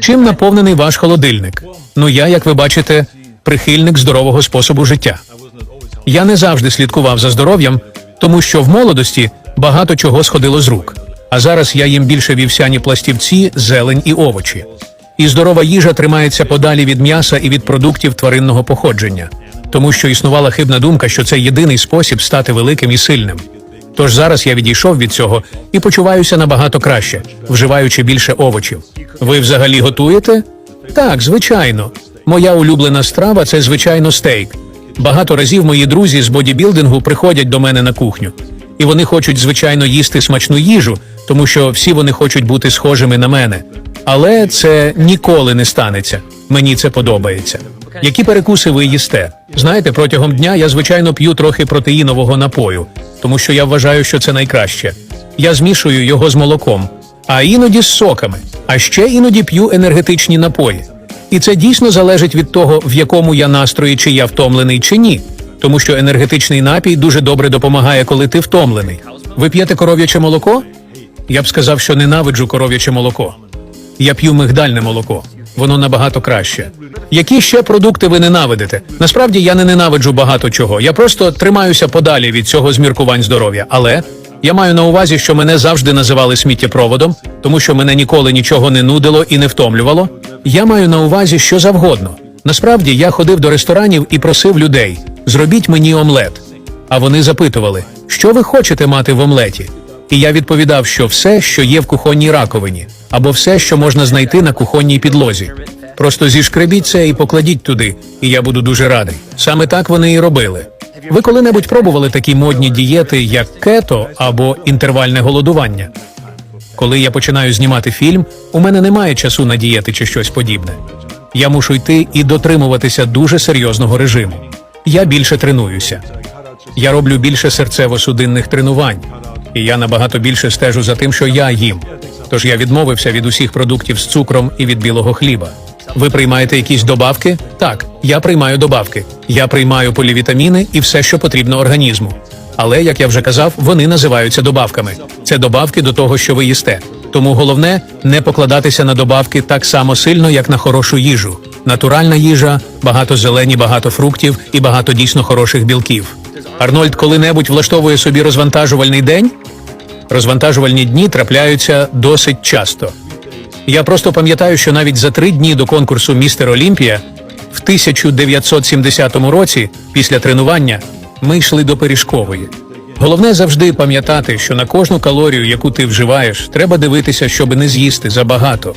Чим наповнений ваш холодильник? Ну я, як ви бачите, прихильник здорового способу життя. Я не завжди слідкував за здоров'ям, тому що в молодості багато чого сходило з рук. А зараз я їм більше вівсяні пластівці, зелень і овочі. І здорова їжа тримається подалі від м'яса і від продуктів тваринного походження, тому що існувала хибна думка, що це єдиний спосіб стати великим і сильним. Тож зараз я відійшов від цього і почуваюся набагато краще, вживаючи більше овочів. Ви взагалі готуєте? Так, звичайно. Моя улюблена страва це звичайно стейк. Багато разів мої друзі з бодібілдингу приходять до мене на кухню. І вони хочуть, звичайно, їсти смачну їжу, тому що всі вони хочуть бути схожими на мене. Але це ніколи не станеться. Мені це подобається. Які перекуси ви їсте? Знаєте, протягом дня я звичайно п'ю трохи протеїнового напою, тому що я вважаю, що це найкраще. Я змішую його з молоком, а іноді з соками, а ще іноді п'ю енергетичні напої. І це дійсно залежить від того, в якому я настрої, чи я втомлений, чи ні. Тому що енергетичний напій дуже добре допомагає, коли ти втомлений. Ви п'єте коров'яче молоко? Я б сказав, що ненавиджу коров'яче молоко. Я п'ю мигдальне молоко. Воно набагато краще. Які ще продукти ви ненавидите? Насправді я не ненавиджу багато чого. Я просто тримаюся подалі від цього зміркувань здоров'я. Але я маю на увазі, що мене завжди називали сміттєпроводом, тому що мене ніколи нічого не нудило і не втомлювало. Я маю на увазі що завгодно. Насправді я ходив до ресторанів і просив людей: зробіть мені омлет. А вони запитували, що ви хочете мати в омлеті? І я відповідав, що все, що є в кухонній раковині, або все, що можна знайти на кухонній підлозі. Просто зішкребіть це і покладіть туди, і я буду дуже радий. Саме так вони і робили. Ви коли-небудь пробували такі модні дієти, як кето або інтервальне голодування? Коли я починаю знімати фільм, у мене немає часу на дієти чи щось подібне. Я мушу йти і дотримуватися дуже серйозного режиму. Я більше тренуюся. Я роблю більше серцево-судинних тренувань, і я набагато більше стежу за тим, що я їм. Тож я відмовився від усіх продуктів з цукром і від білого хліба. Ви приймаєте якісь добавки? Так, я приймаю добавки. Я приймаю полівітаміни і все, що потрібно організму. Але, як я вже казав, вони називаються добавками. Це добавки до того, що ви їсте. Тому головне не покладатися на добавки так само сильно, як на хорошу їжу. Натуральна їжа, багато зелені, багато фруктів і багато дійсно хороших білків. Арнольд коли-небудь влаштовує собі розвантажувальний день? Розвантажувальні дні трапляються досить часто. Я просто пам'ятаю, що навіть за три дні до конкурсу Містер Олімпія в 1970 році, після тренування, ми йшли до пиріжкової. Головне завжди пам'ятати, що на кожну калорію, яку ти вживаєш, треба дивитися, щоб не з'їсти забагато.